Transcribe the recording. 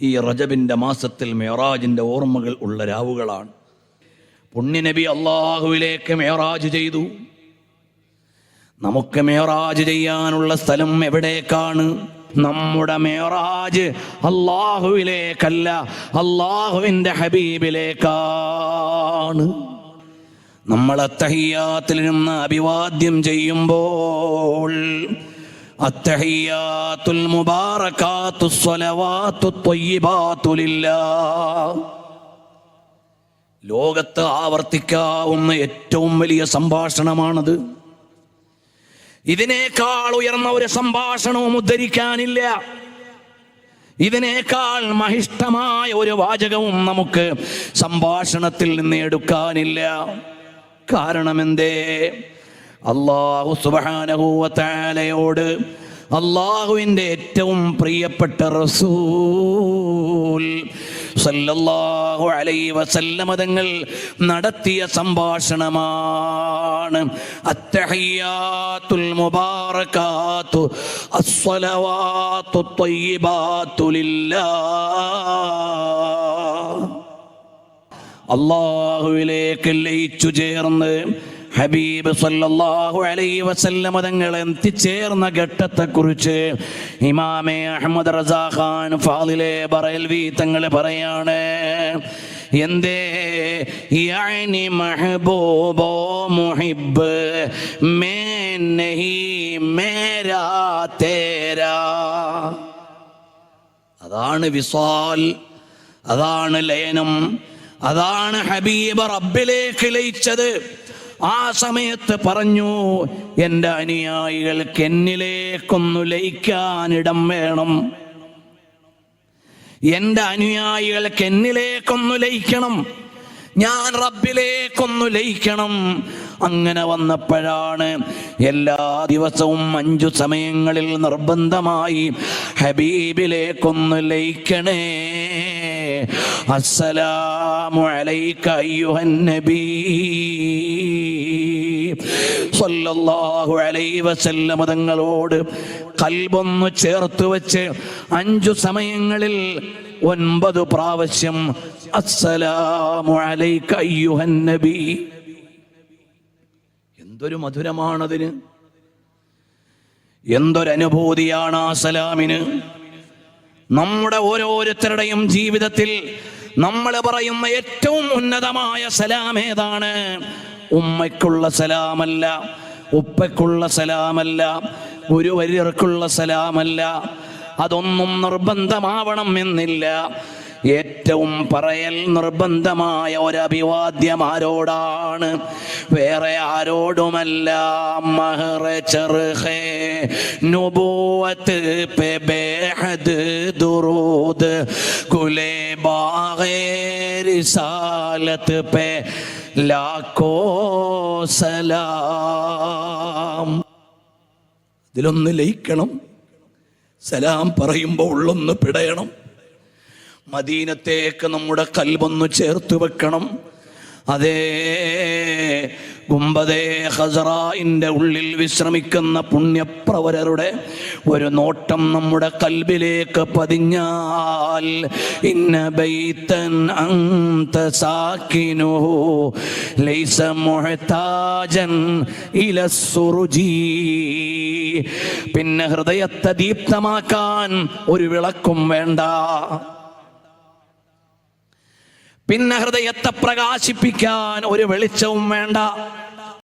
ഈ റജബിന്റെ മാസത്തിൽ മേറാജിന്റെ ഓർമ്മകൾ ഉള്ള രാവുകളാണ്. പുണ്യനബി അള്ളാഹുവിലേക്ക് മേറാജ് ചെയ്തു. നമുക്ക് മേറാജ് ചെയ്യാനുള്ള സ്ഥലം എവിടേക്കാണ്? നമ്മുടെ മേറാജ് അള്ളാഹുവിലേക്കല്ല അള്ളാഹുവിന്റെ ഹബീബിലേക്കാണ്. നമ്മൾ അത്തഹിയാത്തിൽ നിന്ന് അഭിവാദ്യം ചെയ്യുമ്പോൾ അത്തഹിയാത്തുൽ മുബാറകാത്തു ലില്ലാഹ്. ലോകത്ത് ആവർത്തിക്കാവുന്ന ഏറ്റവും വലിയ സംഭാഷണമാണത്. ഇതിനേക്കാൾ ഉയർന്ന ഒരു സംഭാഷണവും ഉദ്ധരിക്കാനില്ല. ഇതിനേക്കാൾ മഹിഷ്ടമായ ഒരു വാചകവും നമുക്ക് സംഭാഷണത്തിൽ നിന്ന് എടുക്കാനില്ല. കാരണം എന്തേ അള്ളാഹു സുബാനഹൂവത്താലയോട് അള്ളാഹുവിന്റെ ഏറ്റവും പ്രിയപ്പെട്ട റസൂൽ സല്ലല്ലാഹു വസല്ലമ തങ്ങൾ നടത്തിയ സംഭാഷണമാണ്. ലില്ലാഹ്. അള്ളാഹുവിലേക്ക് ലയിച്ചു ചേർന്ന് ഹബീബ് സല്ലല്ലാഹു അലൈഹി വസല്ലമ തങ്ങൾ എത്തിച്ചേർന്ന ഘട്ടത്തെക്കുറിച്ച് ഇമാമെ അഹമ്മദ് റസാ ഖാൻ ഫാദിലെ ബറൽവി തങ്ങൾ പറയാണ് എന്തേ? യാനി മഹബൂബോ മുഹിബ് മേ നഹി മേരാ തേരാ. അതാണ് വിസാൽ അതാണ് ലയനം അതാണ് ഹബീബ് റബ്ബിലേക്ക് ലയിച്ചത്. ആ സമയത്ത് പറഞ്ഞു എന്റെ അനുയായികൾക്ക് എന്നിലേക്കൊന്നു ലയിക്കാനിടം വേണം. എന്റെ അനുയായികൾക്ക് എന്നിലേക്കൊന്നു ലയിക്കണം. ഞാൻ റബ്ബിലേക്കൊന്നു ലയിക്കണം. അങ്ങനെ വന്നപ്പോഴാണ് എല്ലാ ദിവസവും അഞ്ചു സമയങ്ങളിൽ നിർബന്ധമായി ഹബീബിലേക്കൊന്നു ലയിക്കണേ. അസ്സലാമു അലൈക അയ്യുഹൻ നബീ സല്ലല്ലാഹു അലൈഹി വസല്ലമ തങ്ങളോട് കൽബൊന്നു ചേർത്ത് വെച്ച് അഞ്ചു സമയങ്ങളിൽ ഒൻപത് പ്രാവശ്യം അസ്സലാമു അലൈക നബി. എന്തൊരു മധുരമാണതിന്. എന്തൊരനുഭൂതിയാണ് ആ സലാമിന്. നമ്മുടെ ഓരോരുത്തരുടെയും ജീവിതത്തിൽ നമ്മൾ പറയുന്ന ഏറ്റവും ഉന്നതമായ സലാം ഏതാണ്? ഉമ്മയ്ക്കുള്ള സലാമല്ല ഉപ്പയ്ക്കുള്ള സലാമല്ല ഗുരുവര്യർക്കുള്ള സലാമല്ല. അതൊന്നും നിർബന്ധമാവണം എന്നില്ല. ഏറ്റവും പറയൽ നിർബന്ധമായ ഒരഭിവാദ്യം ആരോടാണ്? വേറെ ആരോടുമല്ല. മഹറ ദുറൂദ് കുലേ പെ ലാക്കോ സലാം ഇതിലൊന്ന് ലയിക്കണം. സലാം പറയുമ്പോൾ ഉള്ളൊന്ന് പിടയണം. മദീനത്തേക്ക് നമ്മുടെ കൽബൊന്ന് ചേർത്ത് വെക്കണം. അതേ ഗുംബദേ ഹസറായിന്റെ ഉള്ളിൽ വിശ്രമിക്കുന്ന പുണ്യപ്രവരരുടെ ഒരു നോട്ടം നമ്മുടെ കൽബിലേക്ക് പതിഞ്ഞാൽ ഇന്ന ബൈത്തൻ അന്ത സാക്കിനുഹു ലൈസ മുഹ്താജൻ ഇല സുറുജി. പിന്നെ ഹൃദയത്തെ ദീപ്തമാക്കാൻ ഒരു വിളക്കും വേണ്ട. പിന്നെ ഹൃദയത്തെ പ്രകാശിപ്പിക്കാൻ ഒരു വെളിച്ചവും വേണ്ട.